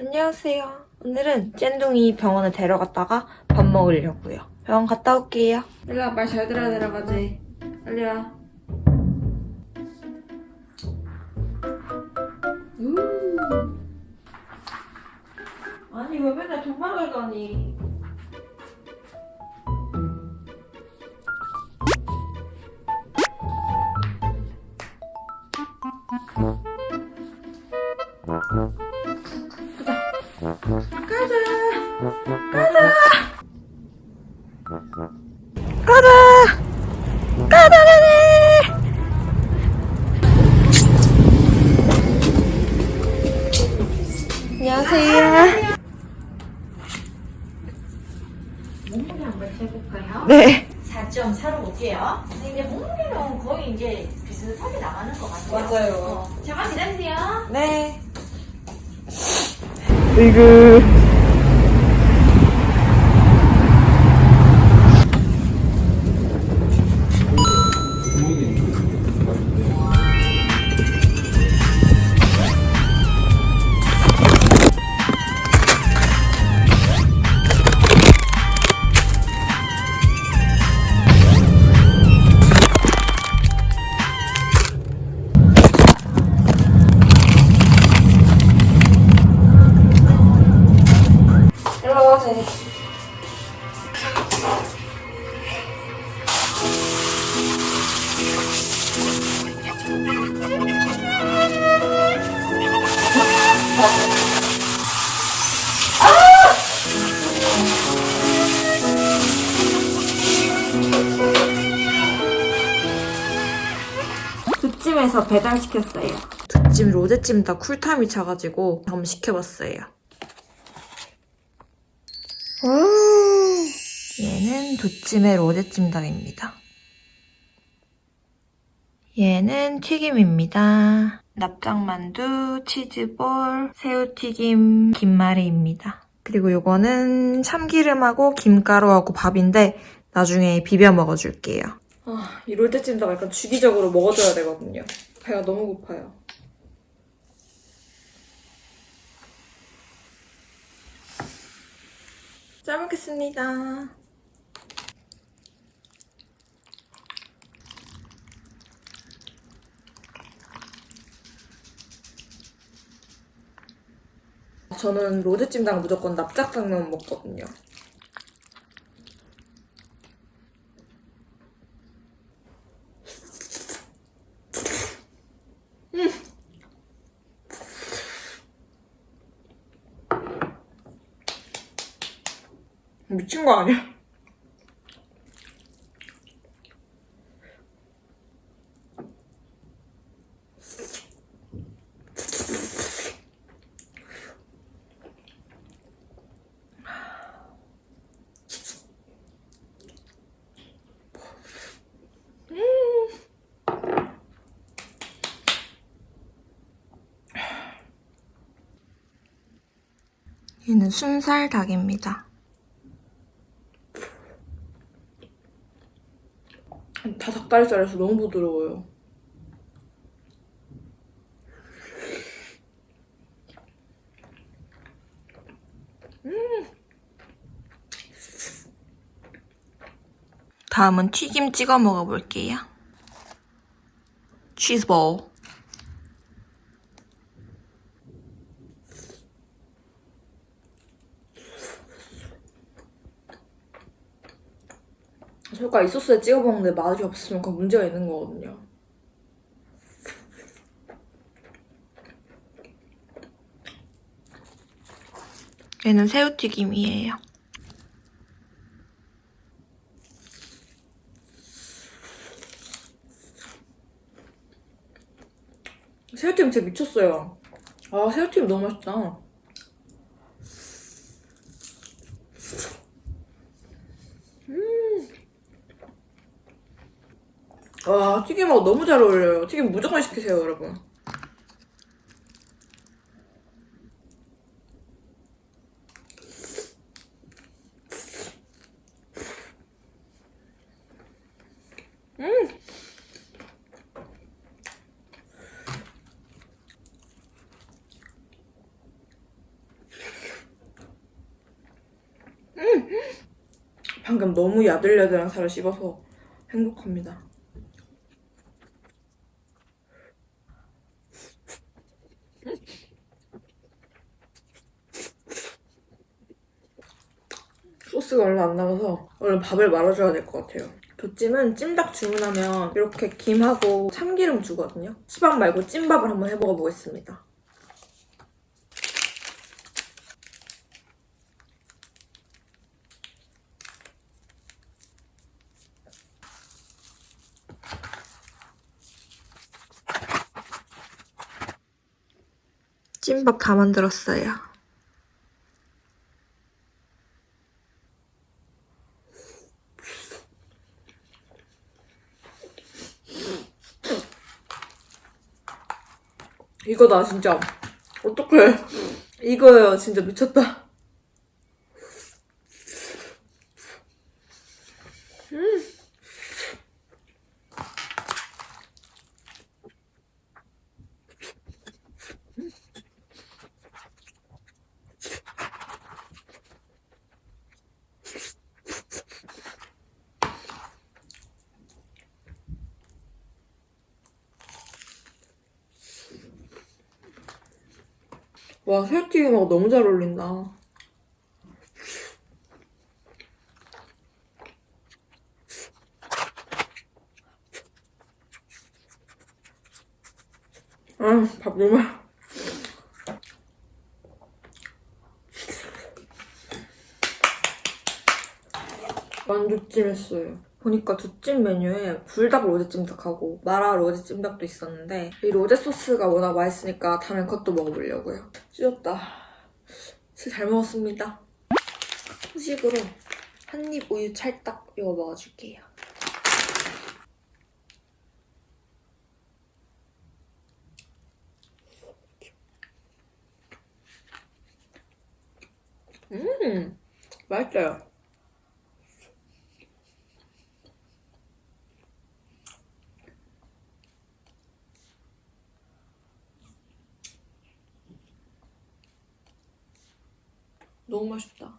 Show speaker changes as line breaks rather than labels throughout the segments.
안녕하세요. 오늘은 짠둥이 병원에 데려갔다가 밥 먹으려고요. 병원 갔다 올게요. 일로와, 말 잘 들어야 데려가지. 빨리 와. 우. 아니, 왜 맨날 도망을 가니? 가자. 가자. 이그. 두찜에서 배달시켰어요. 두찜, 로제찜 다 쿨타임이 차가지고 한번 시켜봤어요. 오, 얘는 두찜의 로제찜닭입니다. 얘는 튀김입니다. 납작만두, 치즈볼, 새우튀김, 김말이입니다. 그리고 요거는 참기름하고 김가루하고 밥인데 나중에 비벼 먹어줄게요. 아, 이 롤제찜닭 약간 주기적으로 먹어줘야 되거든요. 배가 너무 고파요. 잘 먹겠습니다. 저는 로제찜닭 무조건 납작당면 먹거든요. 거 아니야? 얘는 순살 닭입니다. 다 닭다리살에서 너무 부드러워요. 다음은 튀김 찍어 먹어볼게요. 치즈볼. 저가 이 소스에 찍어 먹는데 맛이 없으면 그건 문제가 있는 거거든요. 얘는 새우튀김이에요. 새우튀김 진짜 미쳤어요. 아, 새우튀김 너무 맛있다. 튀김하고 너무 잘 어울려요. 튀김 무조건 시키세요, 여러분. 음! 음!
방금 너무 야들야들한 살을 씹어서 행복합니다. 소스가 얼마 안 남아서 얼른 밥을 말아줘야 될 것 같아요. 도찜은 찜닭 주문하면 이렇게 김하고 참기름 주거든요. 수박 말고 찜밥을 한번 해먹어 보겠습니다. 찜밥 다 만들었어요. 이거다 진짜. 어떡해. 이거예요. 진짜 미쳤다 와 새우튀김 하고 너무 잘 어울린다 아 밥 너무 맛- 만두찜 했어요. 보니까 두찜 메뉴에 불닭 로제 찜닭하고 마라 로제 찜닭도 있었는데 이 로제 소스가 워낙 맛있으니까 다음엔 그것도 먹어보려고요. 찢었다. 진짜 잘 먹었습니다. 후식으로 한 입 우유 찰떡 이거 먹어줄게요. 음, 맛있어요. 너무 맛있다.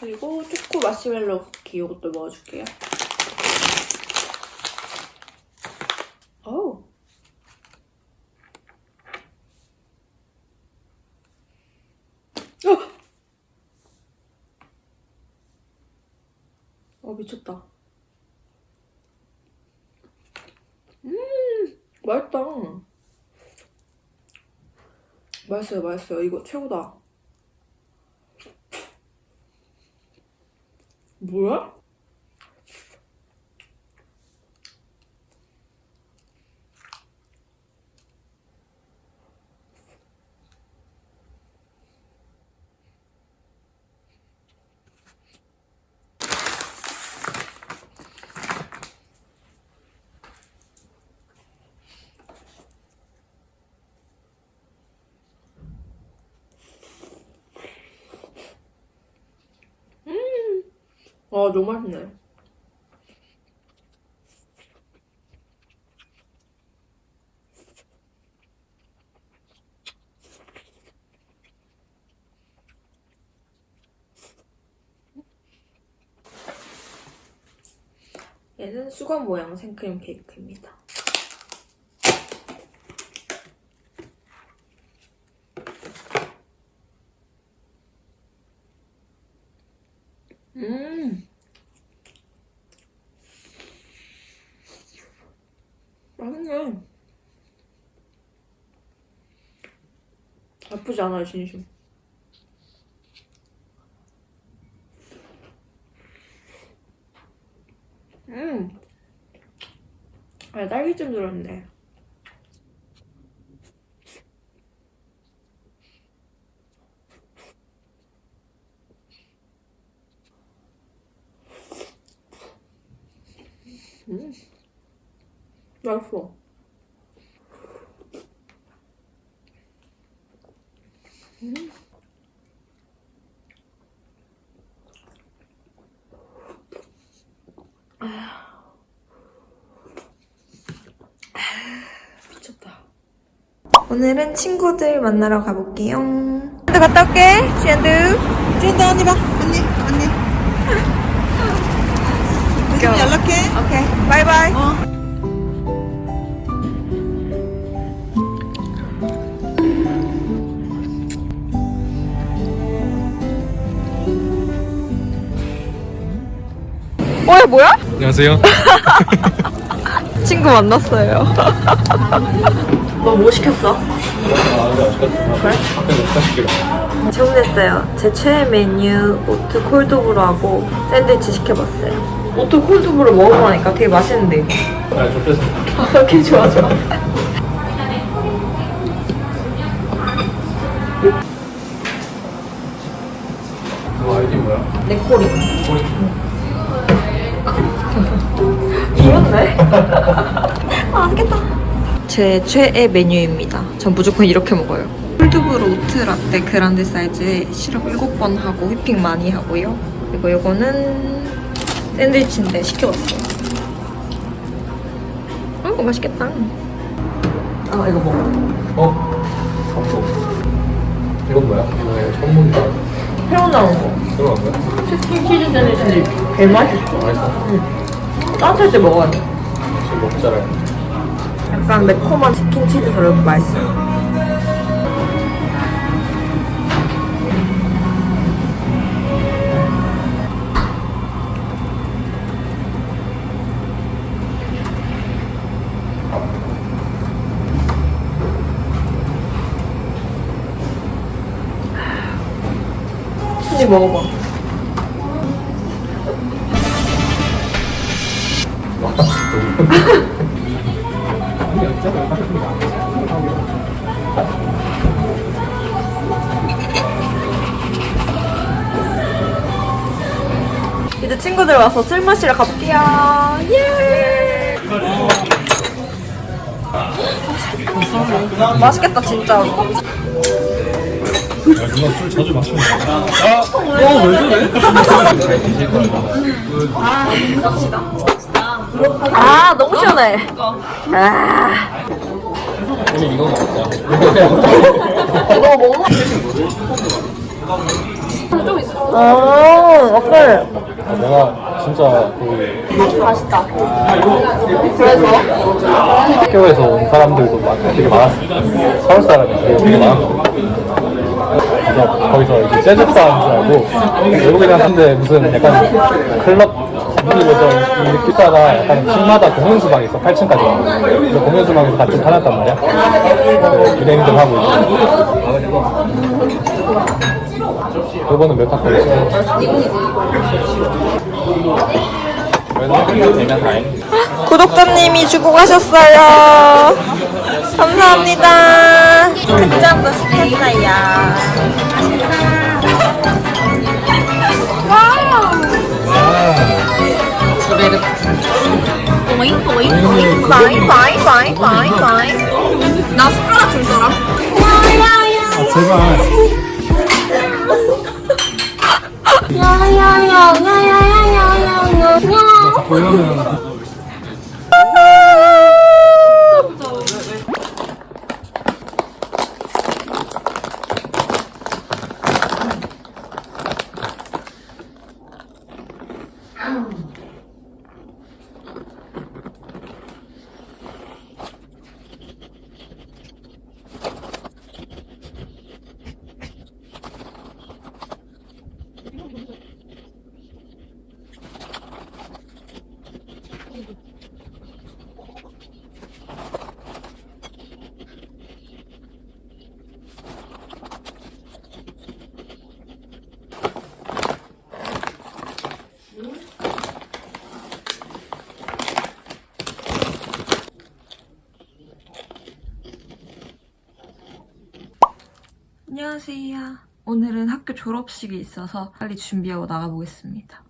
그리고 초코 마시멜로 쿠키 이것도 먹어줄게요. 어우. 어! 어 미쳤다. 음 맛있다. 맛있어요 맛있어요 이거 최고다. 뭐야? 아 너무 맛있네. 얘는 수건 모양 생크림 케이크입니다. 음. 맛있네. 나쁘지 않아요, 진심. 음. 아, 딸기잼 들었네. 음. 맛있어. 미쳤다.
오늘은 친구들 만나러 가볼게요. 또 갔다 올게. 지안드.
지안드 언니 봐. 언니, 언니. 어. 연락해.
오케이. 바이바이.
어.
뭐야, 뭐야?
안녕하세요.
친구 만났어요. 너 뭐 시켰어? 그래? 주문했어요. 제 최애 메뉴 오트 콜드브루하고 샌드위치 시켜봤어요. 오트 콜드브루 먹어보니까 되게 맛있는데.
아, 좋겠습니다.
오케이 좋아 좋아.
너 아이디 뭐야?
네코리. 맛있겠다. 제 최애 메뉴입니다. 전 무조건 이렇게 먹어요. 콜드브루 오트 라떼 그란데 사이즈에 시럽 7번 하고 휘핑 많이 하고요. 그리고 이거는 샌드위치인데 시켜봤어요. 어, 이거 맛있겠다. 아, 이거 먹어.
어? 성도. 이건 뭐야? 이거 전문가.
새로 나온 거.
들어간 거야?
치킨 치즈 샌드위치 개 맛있어.
맛있어.
따뜻할 때 먹어야 돼.
지금 먹자래.
약간 매콤한 치킨 치즈 들어도 맛있어요. 한입 먹어봐. 이제 친구들 와서 술 마시러 가볼게요. 예! 맛있겠다 진짜로.
야, 누나 술 자주 거야? 아, 어, 왜 저래?
아 너무 시원해. 아
오늘 이거 먹자.
이거 먹어. 아 어때?
내가 진짜 그
맛있다.
학교에서 온 사람들도 많, 되게 많았어. 서울 사람이 되게, 되게 많았고. 그래서 거기서 이제 재즈바 하는 줄 알고 외국이랑 한데 무슨 약간 클럽 이 기사가 약간 층마다 공연수방이 있어 8층까지 그래서 공연수방에서 같이 타녔단 말이야 그 일행들 하고 있고 그거는 몇 되면 다행이지
구독자님이 주고 가셨어요. 감사합니다. 극장도 시켰어요. 바이 바이 바이 바이 바이 나 숟가락 줄 사람?
아 제발 呀呀呀呀呀呀呀呀！呀！回来了。
안녕하세요. 오늘은 학교 졸업식이 있어서 빨리 준비하고 나가보겠습니다.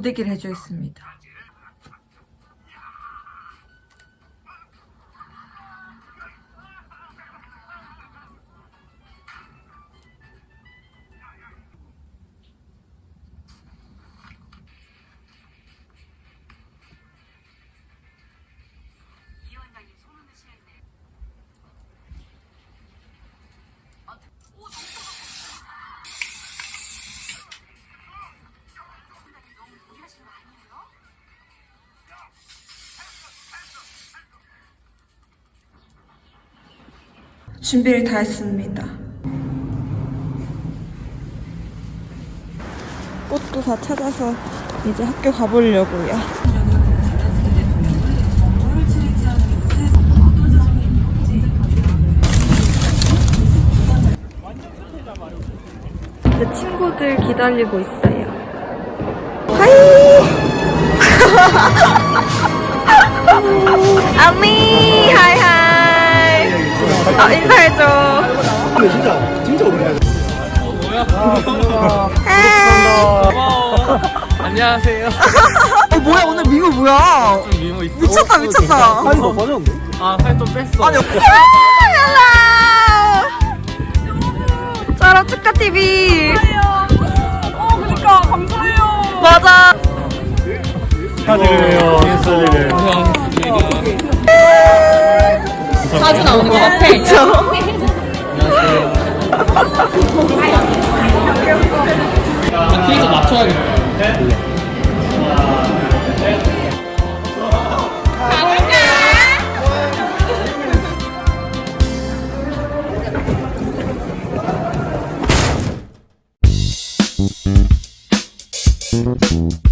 고데기를 해주겠습니다. 준비를 다 했습니다. 꽃도 다 찾아서 이제 학교 가보려고요. 내 친구들 기다리고 있어요. 하이! 아미! 하이 하이! 아, 인사해줘.
진짜 진짜 오래
안녕하세요.
어 뭐야 오늘 미모 뭐야?
미모 있어?
미쳤다 미쳤다.
아니 너 빠졌는데?
아, 살좀 뺐어.
아니
짜라 축하 TV.
어 그러니까 감사해요.
맞아.
축하드려요. 축하드려요.
자주 나오는 것 같아. 그쵸?
키에서 맞춰야겠다.
아